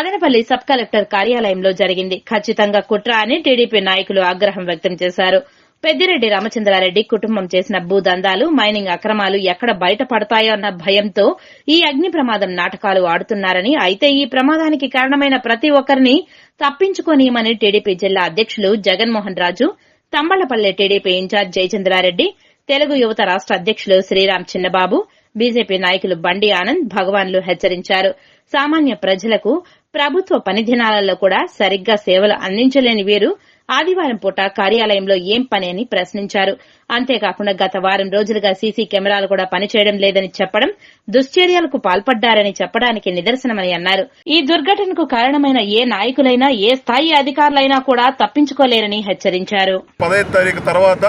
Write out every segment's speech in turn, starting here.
Madanapalle sub collector కార్యాలయంలో జరిగింది. ఖచ్చితంగా కుట్ర అని టీడీపీ నాయకులు ఆగ్రహం వ్యక్తం చేశారు. పెద్దిరెడ్డి రామచంద్రారెడ్డి కుటుంబం చేసిన భూదందాలు మైనింగ్ అక్రమాలు ఎక్కడ బయటపడతాయో అన్న భయంతో ఈ అగ్ని ప్రమాదం నాటకాలు ఆడుతున్నారని అయితే ఈ ప్రమాదానికి కారణమైన ప్రతి ఒక్కరిని తప్పించుకోనీయమని టీడీపీ జిల్లా అధ్యకులు జగన్మోహన్ రాజు తంబళ్ళపల్లె టీడీపీ ఇన్ఛార్జ్ జయచంద్రారెడ్డి తెలుగు యువత రాష్ట అధ్యకులు శ్రీరామ్ చిన్నబాబు బీజేపీ నాయకులు బండి ఆనంద్ భగవాన్లు హెచ్చరించారు. సామాన్య ప్రజలకు ప్రభుత్వ పని దినాలలో కూడా సరిగ్గా సేవలు అందించలేని వీరు ఆదివారం పూట కార్యాలయంలో ఏం పని అని ప్రశ్నించారు. అంతేకాకుండా గత వారం రోజులుగా సీసీ కెమెరాలు కూడా పనిచేయడం లేదని చెప్పడం దుశ్చర్యలకు పాల్పడ్డారని చెప్పడానికి నిదర్శనమని అన్నారు. ఈ దుర్ఘటనకు కారణమైన ఏ నాయకులైనా ఏ స్థాయి అధికారులైనా కూడా తప్పించుకోలేరని హెచ్చరించారు. పదహైదు తారీఖు తర్వాత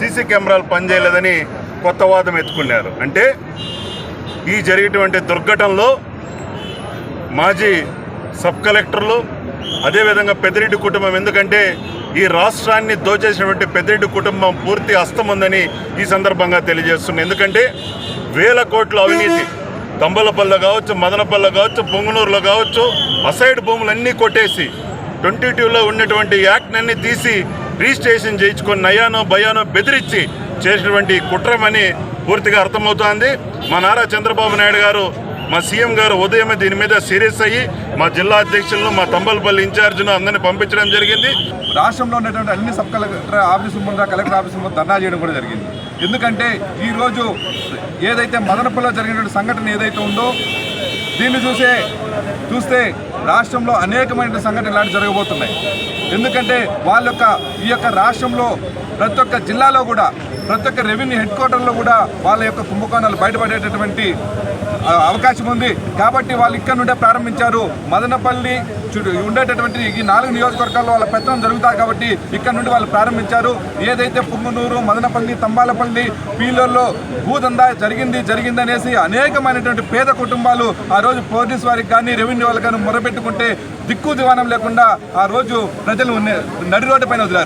సీసీ కెమెరాలు పనిచేయలేదని కొత్త వాదం ఎత్తుకున్నారు. అంటే ఈ జరిగేటువంటి దుర్ఘటనలో మాజీ సబ్ కలెక్టర్లు అదేవిధంగా పెద్దిరెడ్డి కుటుంబం. ఎందుకంటే ఈ రాష్ట్రాన్ని దోచేసినటువంటి పెద్దిరెడ్డి కుటుంబం పూర్తి అస్తముందని ఉందని ఈ సందర్భంగా తెలియజేస్తుంది ఎందుకంటే వేల కోట్ల అవినీతి. తంబలపల్లి కావచ్చు మదనపల్లె కావచ్చు పొంగునూరులో కావచ్చు అసైడ్ భూములన్నీ కొట్టేసి ట్వంటీ టూలో ఉన్నటువంటి యాక్ట్ అన్ని తీసి రిజిస్ట్రేషన్ చేయించుకొని నయానో భయానో బెదిరించి చేసినటువంటి కుట్రమని పూర్తిగా అర్థమవుతోంది. మా నారా చంద్రబాబు నాయుడు గారు మా సీఎం గారు ఉదయమే దీని మీద సీరియస్ అయ్యి మా జిల్లా అధ్యక్షులను మా తంబలపల్లి ఇన్ఛార్జ్ను అందరినీ పంపించడం జరిగింది. రాష్ట్రంలో ఉన్నటువంటి అన్ని సబ్ కలెక్టర్ ఆఫీసు ముందు కలెక్టర్ ఆఫీసు ముందు ధర్నా చేయడం కూడా జరిగింది. ఎందుకంటే ఈరోజు ఏదైతే మదనపల్లిలో జరిగినటువంటి సంఘటన ఏదైతే ఉందో దీన్ని చూసే చూస్తే రాష్ట్రంలో అనేకమైన సంఘటనలు ఇలాంటి జరగబోతున్నాయి. ఎందుకంటే వాళ్ళ యొక్క ఈ యొక్క రాష్ట్రంలో ప్రతి ఒక్క జిల్లాలో కూడా ప్రతి ఒక్క రెవెన్యూ హెడ్ క్వార్టర్లో కూడా వాళ్ళ యొక్క కుంభకోణాలు బయటపడేటటువంటి అవకాశం ఉంది. కాబట్టి వాళ్ళు ఇక్కడ నుండే ప్రారంభించారు. మదనపల్లి ఉండేటటువంటి ఈ నాలుగు నియోజకవర్గాల్లో వాళ్ళ పెత్తనం జరుగుతాయి కాబట్టి ఇక్కడ నుండి వాళ్ళు ప్రారంభించారు. ఏదైతే పుంగునూరు మదనపల్లి తంబాలపల్లి పీలర్లో భూదందా జరిగింది జరిగింది అనేసి అనేకమైనటువంటి పేద కుటుంబాలు ఆ రోజు పోలీస్ వారికి కానీ రెవెన్యూ వాళ్ళకి కానీ మొరపెట్టుకుంటే దిక్కు దివానం లేకుండా ఆ రోజు ప్రజలు నడి రోడ్డు పైన వదిలారు.